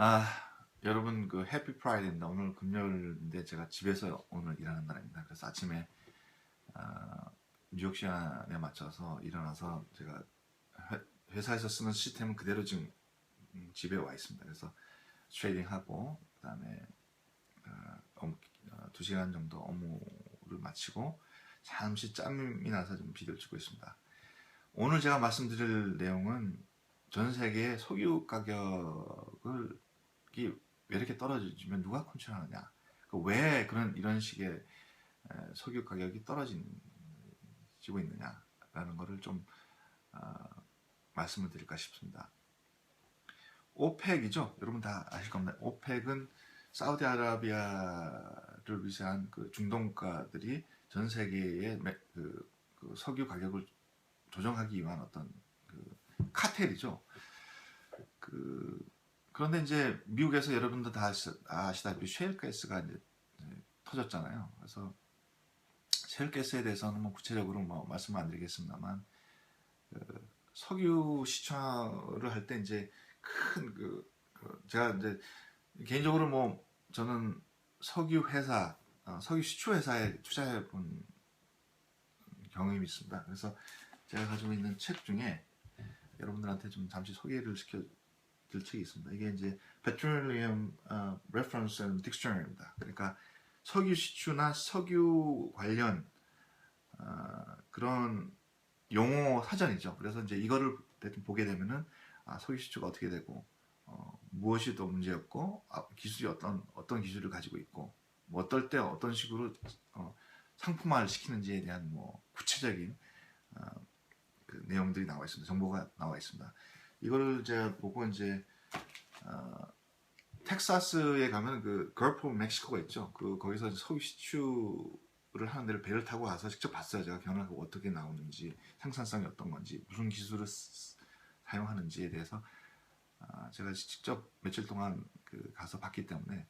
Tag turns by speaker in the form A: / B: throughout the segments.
A: 아, 여러분 그 해피 프라이데입니다. 오늘 금요일인데 제가 집에서 오늘 일하는 날입니다. 그래서 아침에 아, 뉴욕 시간에 맞춰서 일어나서 제가 회, 회사에서 쓰는 시스템은 그대로 지금 음, 집에 와 있습니다. 그래서 트레이딩 하고 그다음에 어, 업- 어, 두 시간 정도 업무를 마치고 잠시 짬이 나서 좀 비디오를 찍고 있습니다. 오늘 제가 말씀드릴 내용은 전 세계의 석유 가격을 이왜 이렇게 떨어지면 누가 컨트롤하느냐? 그왜 그런 이런 식의 에, 석유 가격이 떨어지고 있느냐라는 것을 좀 어, 말씀을 드릴까 싶습니다. 오펙이죠. 여러분 다 아실 겁니다. 오펙은 사우디아라비아를 위시한 그 중동 국가들이 전 세계의 매- 그, 그 석유 가격을 조정하기 위한 어떤 그 카텔이죠. 그 그런데 이제 미국에서 여러분들 다 아시, 아시다시피 셰일가스가 이제 터졌잖아요. 그래서 셰일가스에 대해서는 뭐 구체적으로 뭐 말씀을 안 드리겠습니다만 그 석유 시찰을 할 때 이제 큰 그, 그 제가 이제 개인적으로 뭐 저는 석유 회사, 어, 석유 시추 회사에 투자해 본 경험이 있습니다. 그래서 제가 가지고 있는 책 중에 여러분들한테 좀 잠시 소개를 시켜 드릴 책이 있습니다. 이게 이제 Petroleum 어, Reference and Dictionary입니다. 그러니까 석유 시추나 석유 관련 어, 그런 용어 사전이죠. 그래서 이제 이거를 보게 되면은 아, 석유 시추가 어떻게 되고 어, 무엇이 또 문제였고 아, 기술이 어떤 어떤 기술을 가지고 있고 뭐 어떨 때 어떤 식으로 어, 상품화를 시키는지에 대한 뭐 구체적인 어, 그 내용들이 나와 있습니다. 정보가 나와 있습니다. 이거를 제가 보고 이제 어, 텍사스에 가면 그 걸프 멕시코가 있죠. 그 거기서 석유 시추를 하는 데를 배를 타고 가서 직접 봤어요. 제가 견학하고 어떻게 나오는지 생산성이 어떤 건지 무슨 기술을 쓰- 사용하는지에 대해서 아, 제가 직접 며칠 동안 그 가서 봤기 때문에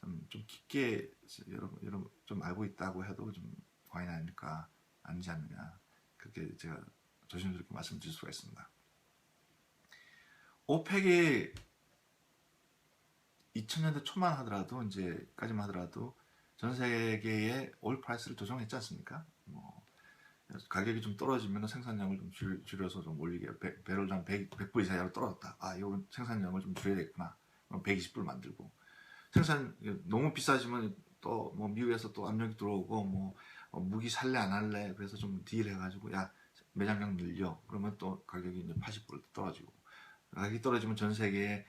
A: 좀, 좀 깊게 여러분, 여러분 좀 알고 있다고 해도 좀 과언이 아닐까 아니지 않느냐 그렇게 제가 조심스럽게 말씀드릴 수가 있습니다. 오펙이 2000년대 초만 하더라도 이제까지만 하더라도 전 세계의 올 프라이스를 조정했지 않습니까? 뭐 가격이 좀 떨어지면 생산량을 좀 줄, 줄여서 좀 올리게 배- 배럴 한 100, 100불 이상으로 떨어졌다. 아, 이건 생산량을 좀 줄여야겠구나. 그럼 120불 만들고 생산 너무 비싸지면 또 뭐 미국에서 또 압력이 들어오고 뭐 어, 무기 살래 안 할래 그래서 좀 딜해가지고 야 매장량 늘려 그러면 또 가격이 이제 80불 떨어지고 가격이 떨어지면 전 세계의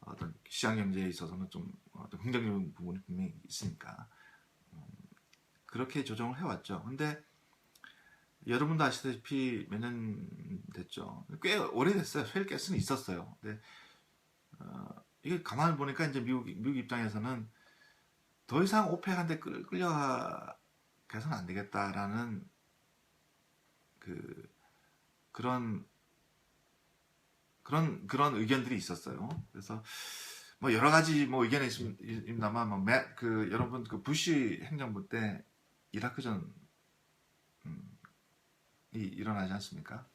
A: 어떤 시장 경제에 있어서는 좀 어떤 긍정적인 부분이 분명히 있으니까 음, 그렇게 조정을 해왔죠. 근데 여러분도 아시다시피 몇 년 됐죠. 꽤 오래됐어요. 쉘 가스는 있었어요. 근데 어, 이게 가만히 보니까 이제 미국 미국 입장에서는 더 이상 오펙한테 끌, 끌려가서는 안 되겠다라는 그 그런 그런 그런 의견들이 있었어요. 그래서 뭐 여러 가지 뭐 의견이 있습- 있습니다만 뭐 매- 그 여러분 그 부시 행정부 때 이라크전 음, 이 일어나지 않습니까?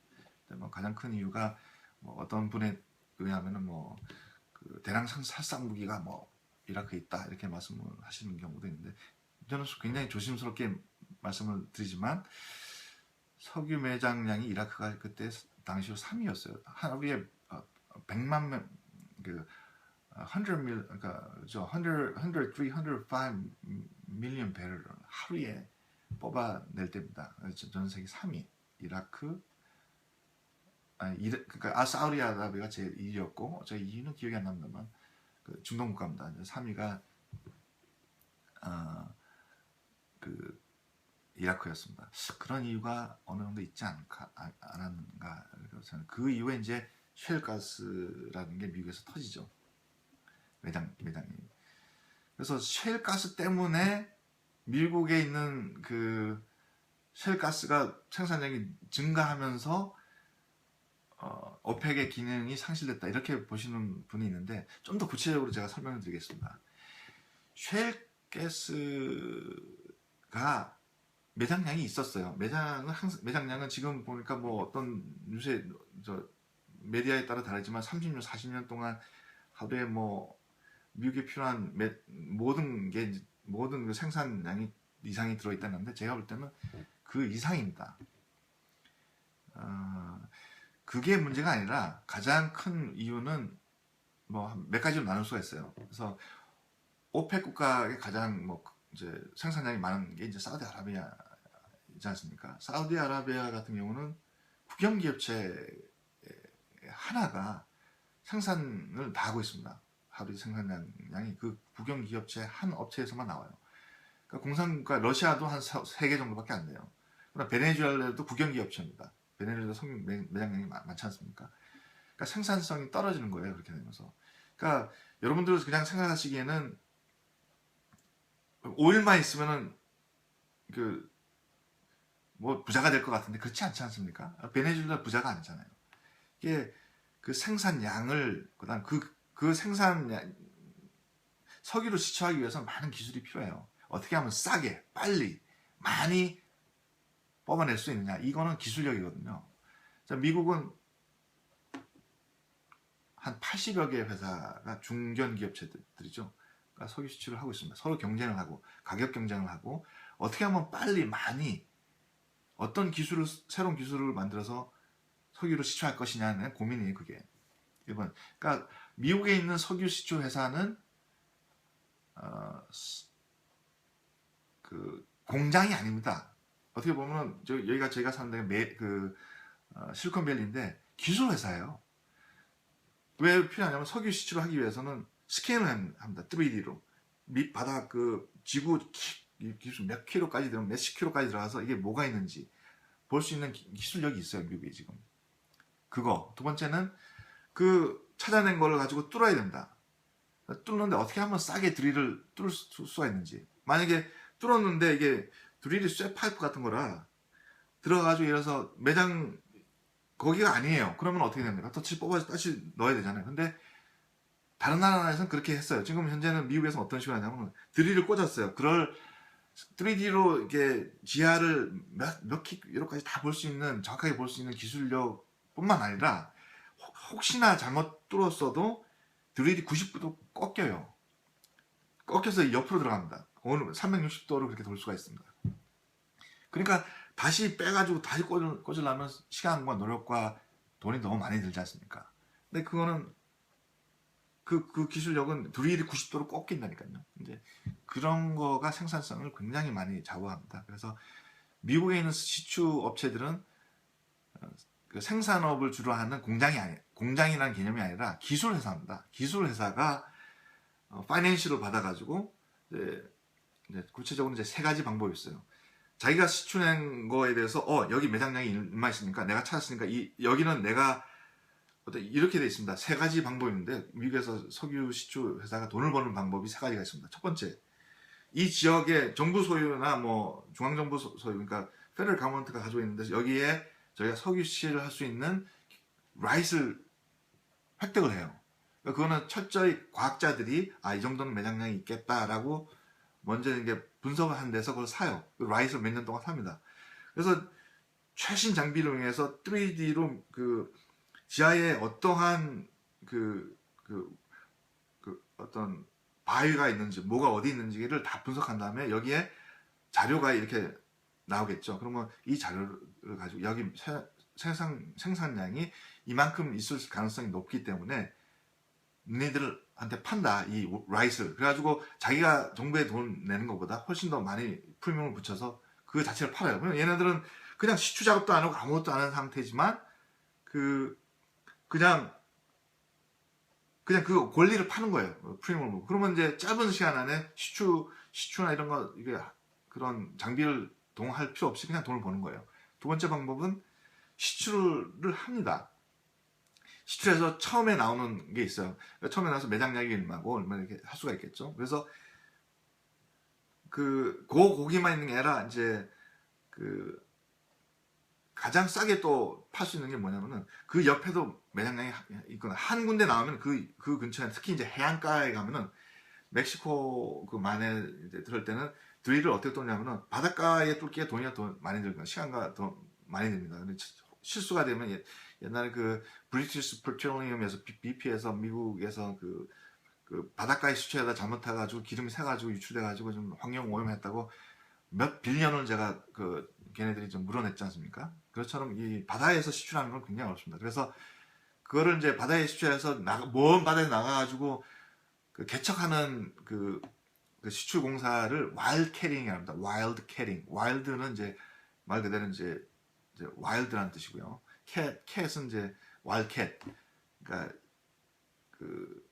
A: 뭐 가장 큰 이유가 뭐 어떤 분에 의하면은 뭐 그 대량 상- 살상 무기가 뭐 이라크에 있다 이렇게 말씀을 하시는 경우도 있는데 저는 굉장히 조심스럽게 말씀을 드리지만 석유 매장량이 이라크가 그때 당시로 3위였어요. 하루에 100만 명, 그 100 밀, 그러니까 저 100, 103, 105 밀리언 배럴을 하루에 뽑아낼 때입니다. 전 세계 3위 이라크, 아니 이라, 그러니까 아 사우디아라비아가 제 2위였고 저 2위는 기억이 안 납니다만 그 중동 국가입니다. 3위가 어, 그 이라크였습니다. 그런 이유가 어느 정도 있지 않가, 아- 않았는가. 그래서 저는 그 이후에 이제 쉘가스라는 게 미국에서 터지죠. 매장, 매장이. 그래서 쉘가스 때문에 미국에 있는 그 쉘가스가 생산량이 증가하면서 어, 오펙의 기능이 상실됐다. 이렇게 보시는 분이 있는데 좀 더 구체적으로 제가 설명을 드리겠습니다. 쉘가스가 매장량이 있었어요. 매장은 항상 매장량은 지금 보니까 뭐 어떤 뉴스에 저 메디아에 따라 다르지만 30년, 40년 동안 하루에 뭐 미국에 필요한 매- 모든 게 모든 그 생산량이 이상이 들어있다는데 제가 볼 때는 그 이상입니다. 어, 그게 문제가 아니라 가장 큰 이유는 뭐 몇 가지로 나눌 수가 있어요. 그래서 오펙 국가의 가장 뭐 이제 생산량이 많은 게 이제 사우디아라비아이지 않습니까? 사우디아라비아 같은 경우는 국영 기업체 하나가 생산을 다 하고 있습니다. 하루 생산량이 그 국영 기업체 한 업체에서만 나와요. 그러니까 공산국가 러시아도 한세개 정도밖에 안 돼요. 그러나 베네수엘라도 국영 기업체입니다. 베네수엘라 매- 매장량이 많- 많지 않습니까? 그러니까 생산성이 떨어지는 거예요. 그렇게 되면서. 그러니까 여러분들 그냥 생각하시기에는 오일만 있으면은 그 뭐 부자가 될 것 같은데 그렇지 않지 않습니까? 베네수엘라 부자가 아니잖아요. 이게 그 생산량을 그다음 그 그 생산량 석유를 시추하기 위해서는 많은 기술이 필요해요. 어떻게 하면 싸게 빨리 많이 뽑아낼 수 있느냐 이거는 기술력이거든요. 자, 미국은 한 80여 개의 회사가 중견 기업체들이죠. 그러니까 석유 시추를 하고 있습니다. 서로 경쟁을 하고 가격 경쟁을 하고 어떻게 하면 빨리 많이 어떤 기술을 새로운 기술을 만들어서 석유를 시추할 것이냐는 고민이 그게 1번. 그러니까 미국에 있는 석유 시추 회사는 어, 스- 그 공장이 아닙니다. 어떻게 보면 저 여기가 저희가 사는 데가 매, 그 어, 실리콘밸리인데 기술 회사예요. 왜 필요하냐면 석유 시추를 하기 위해서는 스캔을 합니다. 3D로 밑 바닥 그 지구 기술 몇 킬로까지 들어 몇십 킬로까지 들어가서 이게 뭐가 있는지 볼 수 있는 기- 기술력이 있어요 미국에 지금. 그거 두 번째는 그 찾아낸 걸 가지고 뚫어야 된다. 뚫는데 어떻게 하면 싸게 드릴을 뚫을 수- 수가 있는지. 만약에 뚫었는데 이게 드릴이 쇠 파이프 같은 거라 들어가가지고 이래서 매장 거기가 아니에요. 그러면 어떻게 됩니까? 다시 뽑아서 다시 넣어야 되잖아요. 근데 다른 나라에서는 그렇게 했어요. 지금 현재는 미국에서 어떤 식으로 하냐면 드릴을 꽂았어요. 그럴 3D로 이게 지하를 몇, 몇 킬로까지 다 볼 수 있는 정확하게 볼 수 있는 기술력 뿐만 아니라 혹- 혹시나 잘못 뚫었어도 드릴이 90도 꺾여요. 꺾여서 옆으로 들어갑니다. 오늘 360도로 그렇게 돌 수가 있습니다. 그러니까 다시 빼가지고 다시 꽂을, 꽂으려면 시간과 노력과 돈이 너무 많이 들지 않습니까? 근데 그거는 그, 그 기술력은 드릴이 90도로 꺾인다니까요. 이제 그런 거가 생산성을 굉장히 많이 좌우합니다. 그래서 미국에 있는 시추 업체들은 어, 그 생산업을 주로 하는 공장이 아니 공장이라는 개념이 아니라 기술 회사입니다. 기술 회사가 어, 파이낸시를 받아가지고 이제, 이제 구체적으로 이제 세 가지 방법이 있어요. 자기가 시추낸 거에 대해서 어 여기 매장량이 얼마 있으니까 내가 찾았으니까 이 여기는 내가 어떤 이렇게 돼 있습니다. 세 가지 방법인데 미국에서 석유 시추 회사가 돈을 버는 방법이 세 가지가 있습니다. 첫 번째 이 지역의 정부 소유나 뭐 중앙 정부 소- 소유 그러니까 페럴 가먼트가 가지고 있는데 여기에 저희가 석유 시를 할 수 있는 라이트를 획득을 해요. 그러니까 그거는 철저히 과학자들이 아 이 정도는 매장량이 있겠다라고 먼저 이게 분석을 한 데서 그걸 사요. 그 라이트를 몇 년 동안 삽니다. 그래서 최신 장비를 이용해서 3D로 그 지하에 어떠한 그, 그, 그 어떤 바위가 있는지 뭐가 어디 있는지를 다 분석한 다음에 여기에 자료가 이렇게 나오겠죠. 그러면 이 자료를 가지고 여기 세- 생산 생산량이 이만큼 있을 가능성이 높기 때문에 너희들한테 판다 이 라이스를 그래가지고 자기가 정부에 돈 내는 것보다 훨씬 더 많이 프리미엄을 붙여서 그 자체를 팔아요. 그러면 얘네들은 그냥 시추 작업도 안 하고 아무것도 안 하는 상태지만 그 그냥 그냥 그 권리를 파는 거예요. 프리미엄을. 그러면 이제 짧은 시간 안에 시추 시추나 이런 거 이게 그런 장비를 동할 필요 없이 그냥 돈을 버는 거예요. 두 번째 방법은 시추를 합니다. 시추에서 처음에 나오는 게 있어요. 그러니까 처음에 나와서 매장량이 얼마고 얼마 이렇게 할 수가 있겠죠. 그래서 그, 고 고기만 있는 게 아니라 이제 그 가장 싸게 또 팔 수 있는 게 뭐냐면은 그 옆에도 매장량이 있거나 한 군데 나오면 그, 그 근처에 특히 이제 해안가에 가면은 멕시코 그 만에 들을 때는 드릴을 어떻게 뚫냐면은 바닷가에 뚫기에 돈이 더 많이 들거나 시간과 더 많이 듭니다. 근데 실수가 되면 예- 옛날에 그 브리티시 페트롤리움에서 BP에서 미국에서 그, 그 바닷가에 시추에다 잘못해가지고 기름이 새가지고 유출돼가지고 좀 환경 오염했다고 몇 빌리언을 제가 그 걔네들이 좀 물어냈지 않습니까? 그것처럼 이 바다에서 시추라는 건 굉장히 어렵습니다. 그래서 그거를 이제 바다에 시추해서 나, 먼 바다에 나가가지고 그 개척하는 그, 그 시추 공사를 캐링이라고 합니다. 와일드 캐링. 와일드는 이제 말 그대로 이제, 이제 와일드라는 뜻이고요. 캣, 캣은 이제 캣. 그러니까 그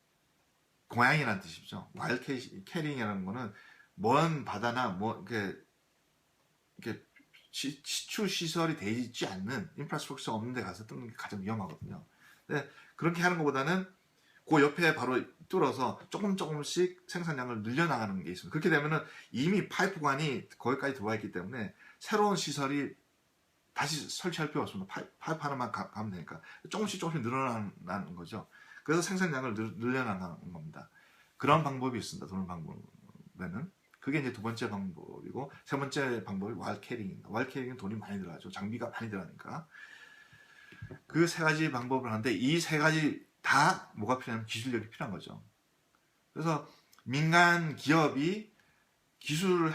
A: 고양이라는 뜻이죠. 와일드 캐링이라는 거는 먼 바다나 뭐 이렇게 이렇게 시, 시추 시설이 돼 있지 않는 인프라스트럭처 없는 데 가서 뜨는 게 가장 위험하거든요. 근데 그렇게 하는 것보다는 그 옆에 바로 뚫어서 조금 조금씩 생산량을 늘려나가는 게 있습니다. 그렇게 되면은 이미 파이프관이 거기까지 들어와 있기 때문에 새로운 시설이 다시 설치할 필요 없습니다. 파이프, 하나만 가, 면 되니까 조금씩 조금씩 늘어나는 거죠. 그래서 생산량을 늘, 늘려나가는 겁니다. 그런 방법이 있습니다. 도는 방법에는. 그게 이제 두 번째 방법이고 세 번째 방법이 왈 캐링입니다. 왈 캐링은 돈이 많이 들어가죠. 장비가 많이 들어가니까. 그 세 가지 방법을 하는데 이 세 가지 다 뭐가 필요하면 기술력이 필요한 거죠. 그래서 민간 기업이 기술을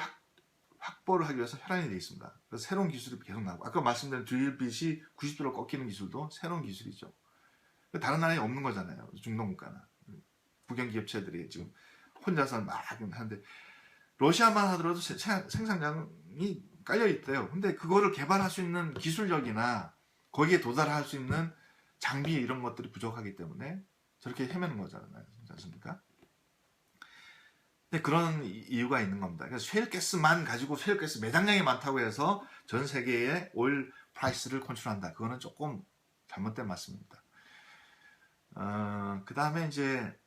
A: 확, 보를 하기 위해서 혈안이 되어 있습니다. 그래서 새로운 기술이 계속 나오고 아까 말씀드린 드릴빗이 90도로 꺾이는 기술도 새로운 기술이죠. 다른 나라에 없는 거잖아요. 중동 국가나 국영 기업체들이 지금 혼자서 막 하는데 러시아만 하더라도 생산량이 깔려 있대요. 근데 그거를 개발할 수 있는 기술력이나 거기에 도달할 수 있는 장비 이런 것들이 부족하기 때문에 저렇게 헤매는 거잖아요. 그렇지 않습니까? 근데 그런 이유가 있는 겁니다. 그래서 쉐일가스만 가지고 쉐일가스 매장량이 많다고 해서 전 세계의 오일 프라이스를 컨트롤한다. 그거는 조금 잘못된 말씀입니다. 어, 그 다음에 이제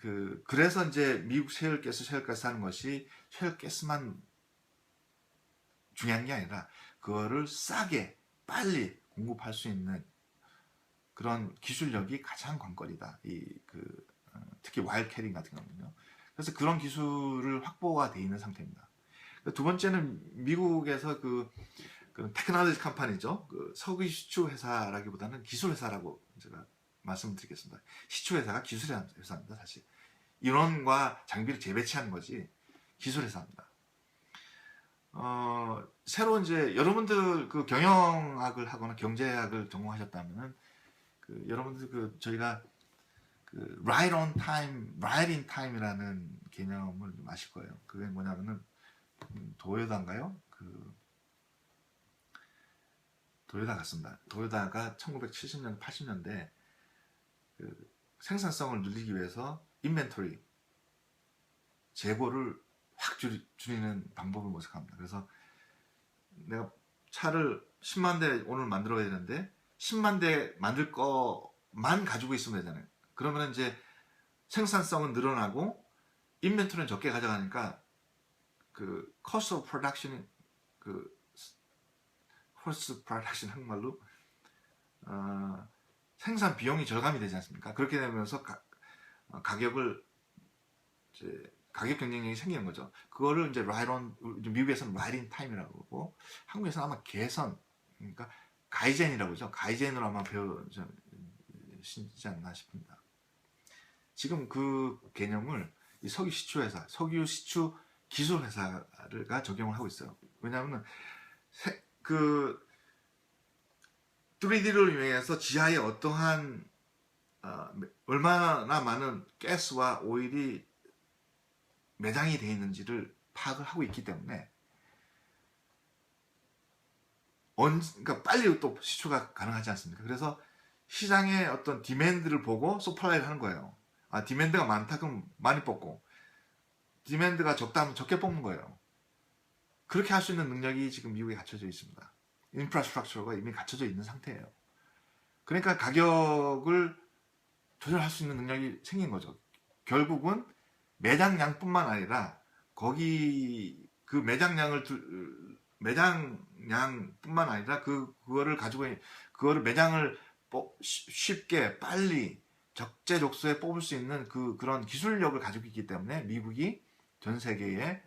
A: 그 그래서 이제 미국 셰일가스 셰일가스 하는 것이 셰일가스만 중요한 게 아니라 그거를 싸게 빨리 공급할 수 있는 그런 기술력이 가장 관건이다. 이그 어, 특히 와일 캐링 같은 경우는요. 그래서 그런 기술을 확보가 돼 있는 상태입니다. 두 번째는 미국에서 그, 그 테크놀로지 컴퍼니죠. 그 석유 시추 회사라기보다는 기술 회사라고 제가 말씀드리겠습니다. 시추 회사가 기술 회사입니다, 사실. 인원과 장비를 재배치하는 거지 기술 회사입니다. 어, 새로 이제 여러분들 그 경영학을 하거나 경제학을 전공하셨다면은 그 여러분들 그 저희가 그 right on time, right in time이라는 개념을 좀 아실 거예요. 그게 뭐냐면은 음, 도요다인가요? 그 도요다 같습니다. 도요다가 1970년, 80년대 그 생산성을 늘리기 위해서 인벤토리 재고를 확 줄이, 줄이는 방법을 모색합니다. 그래서 내가 차를 10만 대 오늘 만들어야 되는데 10만 대 만들 거만 가지고 있으면 되잖아요. 그러면 이제 생산성은 늘어나고 인벤토리는 적게 가져가니까 그 cost of production 그 cost production 한말로 어, 생산 비용이 절감이 되지 않습니까? 그렇게 되면서 가, 어, 격을 이제 가격 경쟁력이 생기는 거죠. 그거를 이제 라이론 미국에서는 라이린 타임이라고 그러고 한국에서는 아마 개선 그러니까 가이젠이라고 그러죠. 가이젠으로 아마 배우시지 않나 싶습니다. 지금 그 개념을 이 석유 시추 회사, 석유 시추 기술 회사가 적용을 하고 있어요. 왜냐하면 그 3D를 이용해서 지하에 어떠한 어, 얼마나 많은 가스와 오일이 매장이 되어 있는지를 파악을 하고 있기 때문에 언, 그러니까 빨리 또 시추가 가능하지 않습니까? 그래서 시장의 어떤 디맨드를 보고 소플라이를 하는 거예요. 아, 디맨드가 많다 그럼 많이 뽑고 디맨드가 적다 하면 적게 뽑는 거예요. 그렇게 할 수 있는 능력이 지금 미국에 갖춰져 있습니다. 인프라스트럭처가 이미 갖춰져 있는 상태예요. 그러니까 가격을 조절할 수 있는 능력이 생긴 거죠. 결국은 매장량뿐만 아니라 거기 그 매장량을 매장량뿐만 아니라 그 그거를 가지고 그거를 매장을 쉽게 빨리 적재적소에 뽑을 수 있는 그 그런 기술력을 가지고 있기 때문에 미국이 전 세계에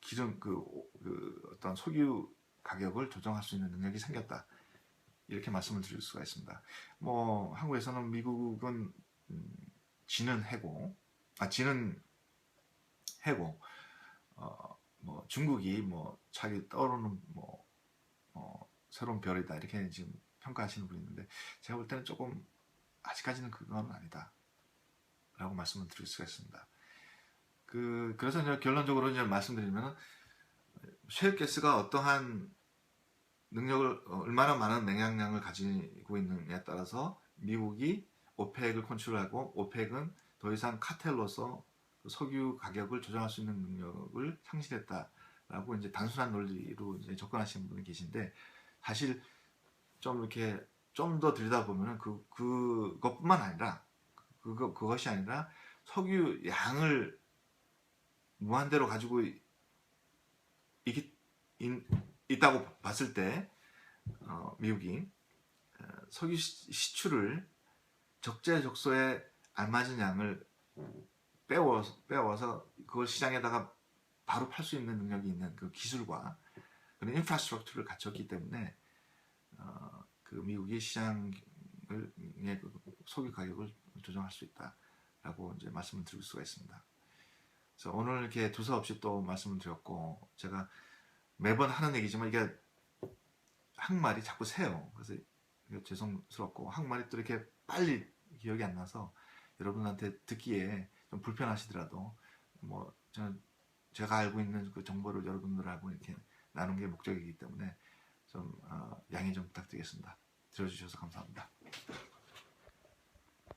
A: 기존 그, 그 어떤 석유 가격을 조정할 수 있는 능력이 생겼다. 이렇게 말씀을 드릴 수가 있습니다. 뭐 한국에서는 미국은 음, 지는 해고 아 지는 해고 어, 뭐 중국이 뭐 자기 떠오르는 뭐 어, 새로운 별이다 이렇게 지금 평가하시는 분이 있는데 제가 볼 때는 조금 아직까지는 그건 아니다 라고 말씀을 드릴 수가 있습니다. 그 그래서 이제 결론적으로 이제 말씀드리면 셰일가스가 어떠한 능력을 어, 얼마나 많은 냉각량을 가지고 있느냐에 따라서 미국이 오펙을 컨트롤하고 오펙은 더 이상 카텔로서 그 석유 가격을 조정할 수 있는 능력을 상실했다라고 이제 단순한 논리로 이제 접근하시는 분이 계신데 사실 좀 이렇게 좀 더 들여다보면 그 그것뿐만 아니라 그거 그것이 아니라 석유 양을 무한대로 가지고 있, 있 다고 봤을 때 어, 미국이 어, 석유 시- 시출을 적재적소에 알맞은 양을 빼워서, 빼와서 그걸 시장에다가 바로 팔 수 있는 능력이 있는 그 기술과 그런 인프라스트럭처를 갖췄기 때문에 어, 그 미국이 시장을 의그 석유 가격을 조정할 수 있다라고 이제 말씀을 드릴 수가 있습니다. 그래서 오늘 이렇게 두서없이 또 말씀을 드렸고 제가 매번 하는 얘기지만 이게 항말이 자꾸 새요. 그래서 죄송스럽고 항말이 또 이렇게 빨리 기억이 안 나서 여러분한테 듣기에 좀 불편하시더라도 뭐 저는 제가 알고 있는 그 정보를 여러분들하고 이렇게 나눈 게 목적이기 때문에 좀 어, 양해 좀 부탁드리겠습니다. 들어주셔서 감사합니다.